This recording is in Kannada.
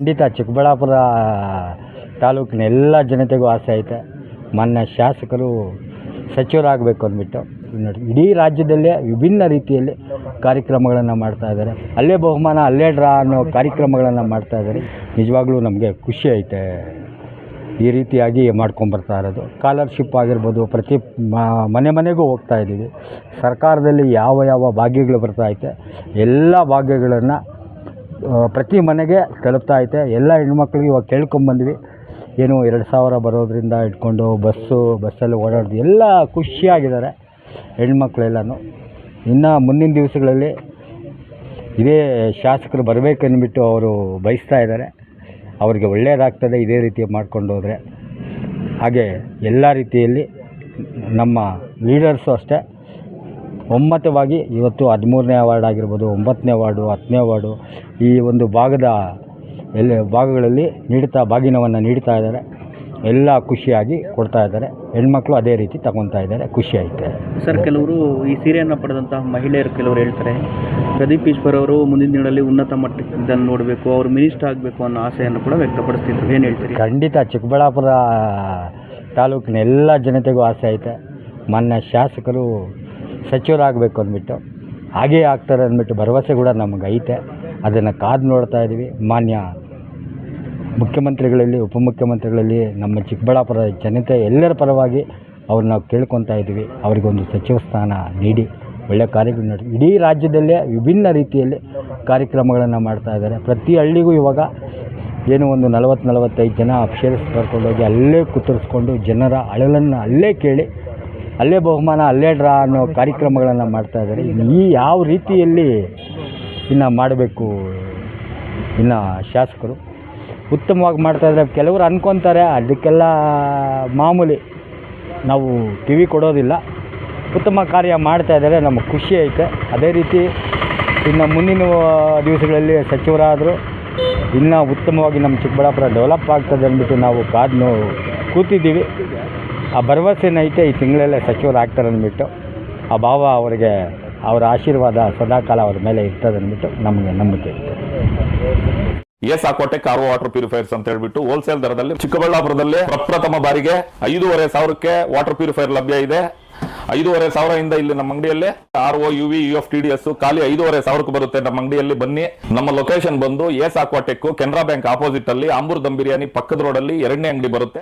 ಖಂಡಿತ ಚಿಕ್ಕಬಳ್ಳಾಪುರ ತಾಲೂಕಿನ ಎಲ್ಲ ಜನತೆಗೂ ಆಸೆ ಐತೆ. ಮೊನ್ನೆ ಶಾಸಕರು ಸಚಿವರಾಗಬೇಕು ಅಂದ್ಬಿಟ್ಟು. ನೋಡಿ, ಇಡೀ ರಾಜ್ಯದಲ್ಲೇ ವಿಭಿನ್ನ ರೀತಿಯಲ್ಲಿ ಕಾರ್ಯಕ್ರಮಗಳನ್ನು ಮಾಡ್ತಾ ಇದ್ದಾರೆ. ಅಲ್ಲೇ ಬಹುಮಾನ, ಅಲ್ಲೇ ಡ್ರಾ ಅನ್ನೋ ಕಾರ್ಯಕ್ರಮಗಳನ್ನು ಮಾಡ್ತಾ ಇದ್ದಾರೆ. ನಿಜವಾಗ್ಲೂ ನಮಗೆ ಖುಷಿ ಐತೆ. ಈ ರೀತಿಯಾಗಿ ಮಾಡ್ಕೊಂಬರ್ತಾ ಇರೋದು. ಸ್ಕಾಲರ್ಶಿಪ್ ಆಗಿರ್ಬೋದು, ಪ್ರತಿ ಮನೆ ಮನೆಗೂ ಹೋಗ್ತಾ ಇದ್ದೀವಿ. ಸರ್ಕಾರದಲ್ಲಿ ಯಾವ ಯಾವ ಭಾಗ್ಯಗಳು ಬರ್ತಾ ಐತೆ, ಎಲ್ಲ ಭಾಗ್ಯಗಳನ್ನು ಪ್ರತಿ ಮನೆಗೆ ತಲುಪ್ತಾ ಐತೆ. ಎಲ್ಲ ಹೆಣ್ಮಕ್ಳಿಗೆ ಇವಾಗ ಕೇಳ್ಕೊಂಬಂದ್ವಿ ಏನು ಎರಡು ಸಾವಿರ ಬರೋದ್ರಿಂದ ಇಟ್ಕೊಂಡು ಬಸ್ಸು, ಬಸ್ಸಲ್ಲಿ ಓಡಾಡೋದು ಎಲ್ಲ ಖುಷಿಯಾಗಿದ್ದಾರೆ ಹೆಣ್ಮಕ್ಳೆಲ್ಲನೂ. ಇನ್ನು ಮುಂದಿನ ದಿವಸಗಳಲ್ಲಿ ಇದೇ ಶಾಸಕರು ಬರಬೇಕನ್ಬಿಟ್ಟು ಅವರು ಬಯಸ್ತಾ ಇದ್ದಾರೆ. ಅವರಿಗೆ ಒಳ್ಳೆಯದಾಗ್ತದೆ ಇದೇ ರೀತಿ ಮಾಡ್ಕೊಂಡು ಹೋದರೆ. ಹಾಗೆ ಎಲ್ಲ ರೀತಿಯಲ್ಲಿ ನಮ್ಮ ಲೀಡರ್ಸು ಅಷ್ಟೇ. ಒಮ್ಮತವಾಗಿ ಇವತ್ತು ಹದಿಮೂರನೇ ವಾರ್ಡ್ ಆಗಿರ್ಬೋದು ಒಂಬತ್ತನೇ ವಾರ್ಡು ಹತ್ತನೇ ವಾರ್ಡು ಈ ಒಂದು ಭಾಗದ ಎಲ್ಲ ಭಾಗಗಳಲ್ಲಿ ನೀಡ್ತಾ ಬಾಗಿನವನ್ನು ನೀಡ್ತಾ ಇದ್ದಾರೆ. ಎಲ್ಲ ಖುಷಿಯಾಗಿ ಕೊಡ್ತಾ ಇದ್ದಾರೆ. ಹೆಣ್ಮಕ್ಳು ಅದೇ ರೀತಿ ತಗೊತಾ ಇದ್ದಾರೆ. ಖುಷಿ ಐತೆ ಸರ್ ಕೆಲವರು ಈ ಸೀರೆಯನ್ನು ಪಡೆದಂತಹ ಮಹಿಳೆಯರು ಕೆಲವರು ಹೇಳ್ತಾರೆ ಪ್ರದೀಪ್ ಈಶ್ವರ್ ಅವರು ಮುಂದಿನ ದಿನಗಳಲ್ಲಿ ಉನ್ನತ ಮಟ್ಟಕ್ಕೆ ನೋಡಬೇಕು ಅವರು ಮಿನಿಸ್ಟರ್ ಆಗಬೇಕು ಅನ್ನೋ ಆಸೆಯನ್ನು ಕೂಡ ವ್ಯಕ್ತಪಡಿಸ್ತಿದ್ರು. ಏನು ಹೇಳ್ತೀರಿ? ಖಂಡಿತ ಚಿಕ್ಕಬಳ್ಳಾಪುರ ತಾಲೂಕಿನ ಎಲ್ಲ ಜನತೆಗೂ ಆಸೆ ಐತೆ. ಮಾನ್ಯ ಶಾಸಕರು ಸಚಿವರಾಗಬೇಕು ಅಂದ್ಬಿಟ್ಟು. ಹಾಗೇ ಆಗ್ತಾರೆ ಅಂದ್ಬಿಟ್ಟು ಭರವಸೆ ಕೂಡ ನಮಗೆ ಐತೆ ಅದನ್ನು ಕಾದು ನೋಡ್ತಾ ಇದ್ದೀವಿ ಮಾನ್ಯ ಮುಖ್ಯಮಂತ್ರಿಗಳಲ್ಲಿ, ಉಪಮುಖ್ಯಮಂತ್ರಿಗಳಲ್ಲಿ, ನಮ್ಮ ಚಿಕ್ಕಬಳ್ಳಾಪುರ ಜನತೆ ಎಲ್ಲರ ಪರವಾಗಿ ಅವ್ರನ್ನ ನಾವು ಕೇಳ್ಕೊತಾ ಇದ್ದೀವಿ ಅವರಿಗೊಂದು ಸಚಿವ ಸ್ಥಾನ ನೀಡಿ. ಒಳ್ಳೆಯ ಕಾರ್ಯಗಳು ನಡೆಸಿ, ಇಡೀ ರಾಜ್ಯದಲ್ಲೇ ವಿಭಿನ್ನ ರೀತಿಯಲ್ಲಿ ಕಾರ್ಯಕ್ರಮಗಳನ್ನು ಮಾಡ್ತಾ ಇದ್ದಾರೆ. ಪ್ರತಿ ಹಳ್ಳಿಗೂ ಇವಾಗ ಏನು ಒಂದು ನಲವತ್ತು ನಲವತ್ತೈದು ಜನ ಅಫಿಷಿಯಲ್ಸ್ ಕರ್ಕೊಂಡೋಗಿ ಅಲ್ಲೇ ಕುತ್ತರಿಸ್ಕೊಂಡು ಜನರ ಅಳಲನ್ನು ಅಲ್ಲೇ ಕೇಳಿ ಅಲ್ಲೇ ಬಹುಮಾನ, ಅಲ್ಲೇ ಡ್ರಾ ಅನ್ನೋ ಕಾರ್ಯಕ್ರಮಗಳನ್ನು ಮಾಡ್ತಾ ಇದ್ದಾರೆ. ಈ ಯಾವ ರೀತಿಯಲ್ಲಿ ಇನ್ನು ಮಾಡಬೇಕು ಇನ್ನು ಶಾಸಕರು? ಉತ್ತಮವಾಗಿ ಮಾಡ್ತಾಯಿದ್ರೆ ಕೆಲವರು ಅನ್ಕೊತಾರೆ, ಅದಕ್ಕೆಲ್ಲ ಮಾಮೂಲಿ ನಾವು ಕಿವಿ ಕೊಡೋದಿಲ್ಲ. ಉತ್ತಮ ಕಾರ್ಯ ಮಾಡ್ತಾಯಿದ್ದಾರೆ ನಮಗೆ ಖುಷಿ ಐತೆ. ಅದೇ ರೀತಿ ಇನ್ನು ಮುಂದಿನ ದಿವಸಗಳಲ್ಲಿ ಸಚಿವರಾದರು ಇನ್ನೂ ಉತ್ತಮವಾಗಿ ನಮ್ಮ ಚಿಕ್ಕಬಳ್ಳಾಪುರ ಡೆವಲಪ್ ಆಗ್ತದೆ ಅಂದ್ಬಿಟ್ಟು ನಾವು ಕಾದು ಕೂತಿದ್ದೀವಿ. ಆ ಭರವಸೆನೈತೆ ಈ ತಿಂಗಳಲ್ಲೇ ಸಚಿವರಾಗ್ತಾರನ್ಬಿಟ್ಟು ಆ ಭಾವ ಅವರಿಗೆ, ಅವರ ಆಶೀರ್ವಾದ ಸದಾಕಾಲ ಅವ್ರ ಮೇಲೆ ಇರ್ತದೆ ಅಂದ್ಬಿಟ್ಟು ನಮಗೆ ನಂಬಿಕೆ ಇತ್ತು ಎಸ್ ಆಕೋಟೆ ಕಾರು ವಾಟರ್ ಪ್ಯೂರಿಫೈರ್ಸ್ ಅಂತ ಹೇಳ್ಬಿಟ್ಟು ಹೋಲ್ಸೇಲ್ ದರದಲ್ಲಿ ಚಿಕ್ಕಬಳ್ಳಾಪುರದಲ್ಲಿ ಪ್ರಪ್ರಥಮ ಬಾರಿಗೆ ಐದೂವರೆ ಸಾವಿರಕ್ಕೆ ವಾಟರ್ ಪ್ಯೂರಿಫೈರ್ ಲಭ್ಯ ಇದೆ. ಐದೂವರೆ ಸಾವಿರದಿಂದ ಇಲ್ಲಿ ನಮ್ಮ ಅಂಗಡಿಯಲ್ಲಿ R O U V U F T D S ಖಾಲಿ ಐದೂವರೆ ಸಾವಿರಕ್ಕೆ ಬರುತ್ತೆ ನಮ್ಮ ಅಂಗಡಿಯಲ್ಲಿ ಬನ್ನಿ. ನಮ್ಮ ಲೊಕೇಶನ್ ಬಂದು S Aquatech Canara bank opposite ಅಲ್ಲಿ ಆಂಬೂರ್ ದಮ್ ಬಿರಿಯಾನಿ ಪಕ್ಕದ ರೋಡ್ ಅಲ್ಲಿ ಎರಡನೇ ಅಂಗಡಿ ಬರುತ್ತೆ.